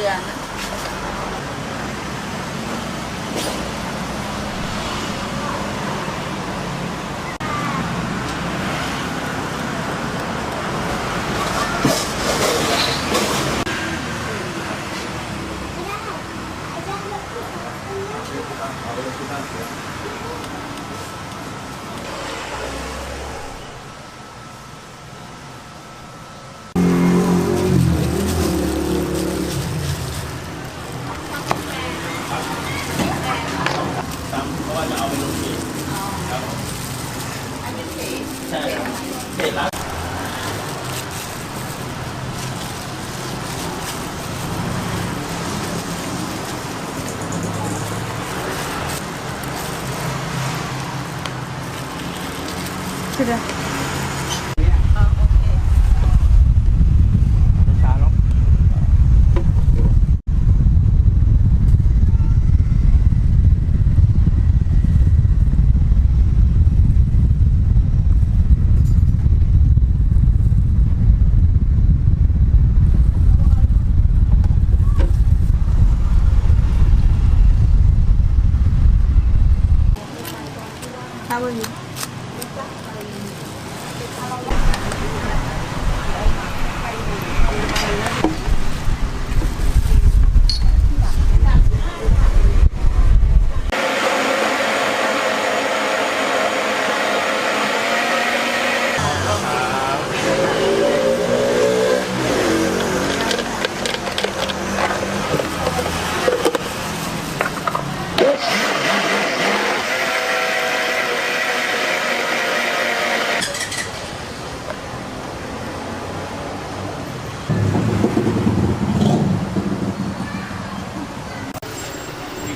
Yeah. ใช่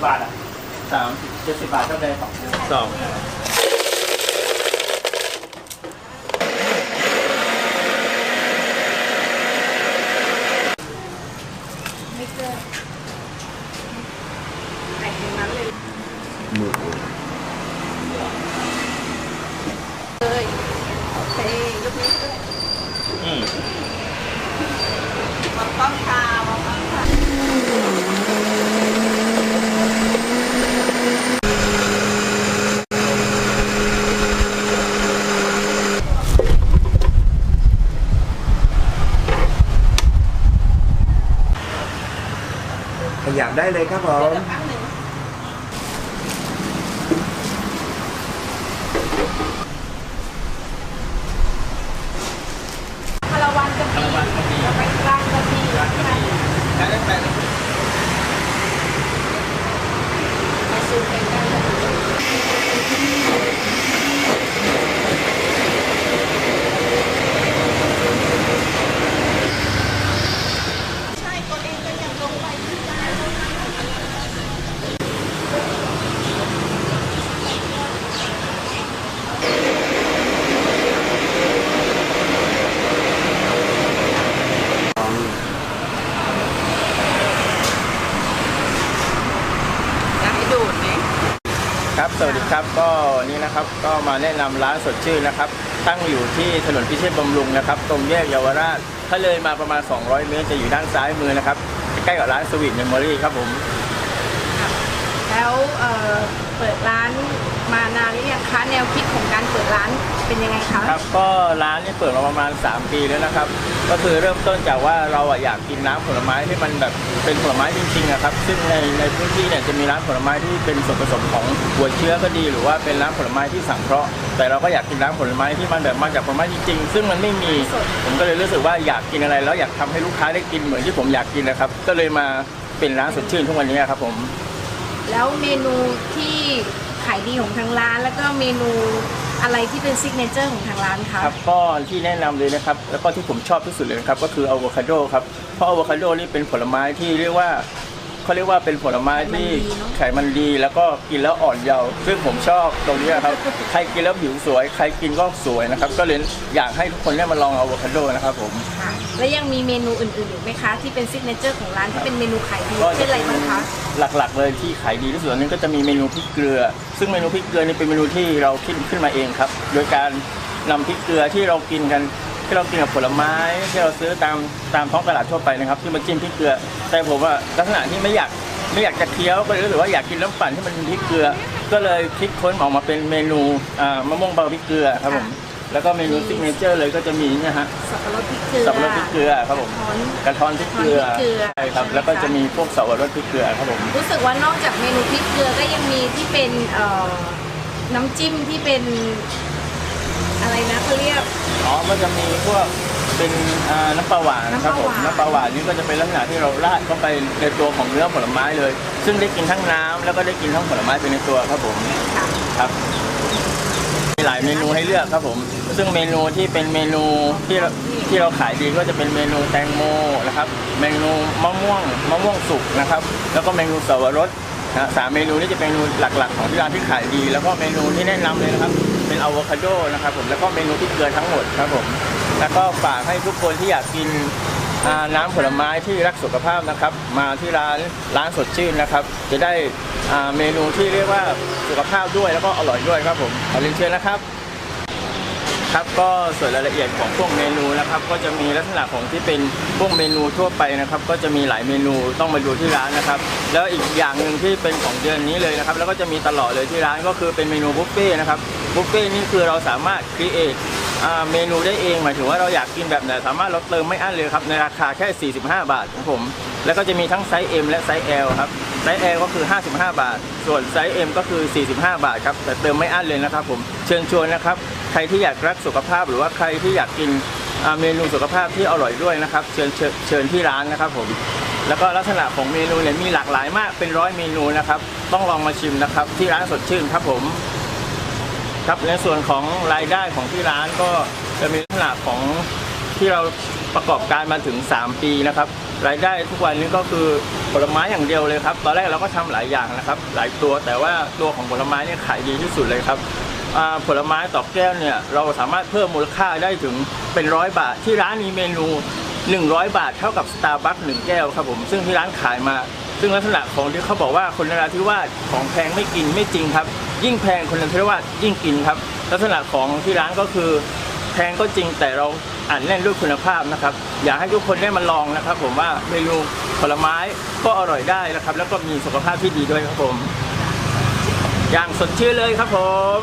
บาทอะสามเจ็ดสิบบาทเท่าไหร่สองสองไม่เกินแต่งอย่างนั้นเลย มือ เลยโอเคยกนี้วด้วย อืม มองกล้องค่ะมองกล้องค่ะ ขยับได้เลยครับผม แป๊บหนึ่งคารวันกะ คา ทิ ราวันก็ดี ไปกลางกะทิ ร้านก็ดีแล้วแต่ มาซูมใกล้ๆเลยใช่ตัวเองก็ยังลงไปที่ได้ อยากให้ดูดไหม ครับ สวัสดีครับ ก็นี่นะครับก็มาแนะนำร้านสดชื่นนะครับ ตั้งอยู่ที่ถนนพิเชษบำรุงนะครับ ตรงแยกเยาวราช ถ้าเลยมาประมาณ 200 เมตรจะอยู่ด้านซ้ายมือนะครับ ใกล้กับร้านสวีทเมมโมรี่ครับผม แล้วเเปิดร้าน มานานหรือยังคะแนวคิดของการเปิดร้านเป็นยังไงคะครับก็ร้านนี้เปิดมาประมาณ 3 ปีแล้วนะครับ ก็คือเริ่มต้นจากว่าเราอะอยากกินน้ำผลไม้ที่มันแบบเป็นผลไม้จริงๆนะครับ ซึ่งในในพื้นที่เนี่ยจะมีร้านผลไม้ที่เป็นส่วนผสมของหัวเชื้อก็ดี หรือว่าเป็นร้านผลไม้ที่สังเคราะห์แต่เราก็อยากกินร้านผลไม้ที่มันแบบมาจากผลไม้จริงๆ ซึ่งมันไม่มีผมก็เลยรู้สึกว่าอยากกินอะไร แล้วอยากทำให้ลูกค้าได้กินเหมือนที่ผมอยากกินนะครับ ก็เลยมาเป็นร้านสดชื่นทุกวันนี้ครับผม แล้วเมนูที่ ขายดีของทางร้าน แล้วก็เมนูอะไรที่เป็นซิกเนเจอร์ของทางร้านคะครับก็ที่แนะนำเลยนะครับ แล้วก็ที่ผมชอบที่สุดเลยนะครับก็คืออะโวคาโดครับเพราะอะโวคาโดนี่เป็นผลไม้ที่เรียกว่า เขาเรียกว่าเป็นผลไม้ที่ไขมันดีแล้วก็กินแล้วอ่อนเยาว์ซึ่งผมชอบตรงนี้ครับ ใครกินแล้วผิวสวย ใครกินก็สวยนะครับ ก็เลยอยากให้ทุกคนได้มาลองอะโวคาโดนะครับผมค่ะแล้วยังมีเมนูอื่นๆอีกไหมคะ ที่เป็นซิกเนเจอร์ของร้านที่เป็นเมนูขายดีก็เช่นอะไรบ้างคะหลักๆ เลยที่ขายดีที่สุดอันนี้ก็จะมีเมนูพริกเกลือ ซึ่งเมนูพริกเกลือนี่เป็นเมนูที่เราคิดขึ้นมาเองครับ โดยการนำพริกเกลือที่เรากินกัน ที่เรากินกับผลไม้ที่เราซื้อตามตามท้องตลาดทั่วไปนะครับ ที่มาจิ้มพริกเกลือ แต่ผมว่าลักษณะที่ไม่อยากไม่อยากจะเคี้ยวก็เลยรู้สึกว่าอยากกินน้ำปั่นที่มันมีพริกเกลือ ก็เลยคิดค้นออกมาเป็นเมนูอ่ามะม่วงเบาพริกเกลือครับผมแล้วก็เมนูซิกเนเจอร์เลยก็จะมีเนี่ยฮะสับปะรดพริกเกลือสับปะรดพริกเกลือครับผมกระท้อนกระท้อนพริกเกลือกระท้อนพริกเกลือใช่ครับแล้วก็จะมีพวกสับปะรดพริกเกลือครับผมรู้สึกว่านอกจากเมนูพริกเกลือก็ยังมีที่เป็นเอ่อน้ำจิ้มที่เป็นอะไรนะเขาเรียกอ๋อ ก็จะมีพวกเป็นอ่าน้ำปลาหวานครับผมน้ำปลาหวานน้ำปลาหวานนี่ก็จะเป็นลักษณะที่เราราดเข้าไปในตัวของเนื้อผลไม้เลย ซึ่งได้กินทั้งน้ำแล้วก็ได้กินทั้งผลไม้ไปในตัวครับผม ค่ะครับมีหลายเมนูให้เลือกครับผม ซึ่งเมนูที่เป็นเมนูที่เราที่เราขายดีก็จะเป็นเมนูแตงโมนะครับ เมนูมะม่วงมะม่วงสุกนะครับ แล้วก็เมนูสับปะรดนะสามเมนูนี้จะเป็นเมนูหลักๆ ของที่ร้านที่ขายดี แล้วก็เมนูที่แนะนำเลยนะครับ เป็นอะโวคาโดนะครับผมแล้วก็เมนูที่เกลือทั้งหมดครับผมแล้วก็ฝากให้ทุกคนที่อยากกินน้ำผลไม้ที่รักสุขภาพนะครับ มาที่ร้านร้านสดชื่นนะครับ จะได้เมนูที่เรียกว่าสุขภาพด้วยแล้วก็อร่อยด้วยครับผมขอเรียนเชิญนะครับ ครับก็ส่วนรายละเอียดของพวกเมนูนะครับ ก็จะมีลักษณะของที่เป็นพวกเมนูทั่วไปนะครับ ก็จะมีหลายเมนูต้องมาดูที่ร้านนะครับ แล้วอีกอย่างหนึ่งที่เป็นของเดือนนี้เลยนะครับ แล้วก็จะมีตลอดเลยที่ร้านก็คือเป็นเมนูบุฟเฟ่ต์นะครับบุฟเฟ่ต์นี่คือเราสามารถครีเอทเมนูได้เองหมายถึงว่าเราอยากกินแบบไหนสามารถลดเติมไม่อั้นเลยครับในราคาแค่ 45 บาทครับผม แล้วก็จะมีทั้งไซส์ M และไซส์ L ครับ ไซส์ L ก็คือ 55 บาท ส่วนไซส์ M ก็คือ 45 บาทครับแต่เติมไม่อั้นเลยนะครับผมเชิญชวนนะครับใครที่อยากรักสุขภาพหรือว่าใครที่อยากกินเมนูสุขภาพที่อร่อยด้วยนะครับเชิญเชิญเชิญที่ร้านนะครับผมแล้วก็ลักษณะของเมนูเนี่ยมีหลากหลายมากเป็นร้อยเมนูนะครับต้องลองมาชิมนะครับที่ร้านสดชื่นครับผมครับในส่วนของรายได้ของที่ร้านก็จะมีลักษณะของที่เราประกอบการมาถึง 3 ปีนะครับ รายได้ทุกวันนี้ก็คือผลไม้อย่างเดียวเลยครับ ตอนแรกเราก็ทำหลายอย่างนะครับ หลายตัวแต่ว่าตัวของผลไม้เนี่ยขายดีที่สุดเลยครับผลไม้ต่อแก้วเนี่ยเราสามารถเพิ่มมูลค่าได้ถึงเป็นร้อยบาท ที่ร้านมีเมนู 100 บาทเท่ากับสตาร์บัคหนึ่งแก้วครับผมซึ่งที่ร้านขายมา ซึ่งลักษณะของที่เขาบอกว่าคนนราธิวาสของแพงไม่กินไม่จริงครับ ยิ่งแพงคนนราธิวาสยิ่งกินครับ ลักษณะของที่ร้านก็คือแพงก็จริงแต่เรา อ่านแน่นด้วยคุณภาพนะครับ อยากให้ทุกคนได้มาลองนะครับ ผมว่าเมนูผลไม้ก็อร่อยได้นะครับ แล้วก็มีสุขภาพที่ดีด้วยครับผม อย่างสดชื่นเลยครับผม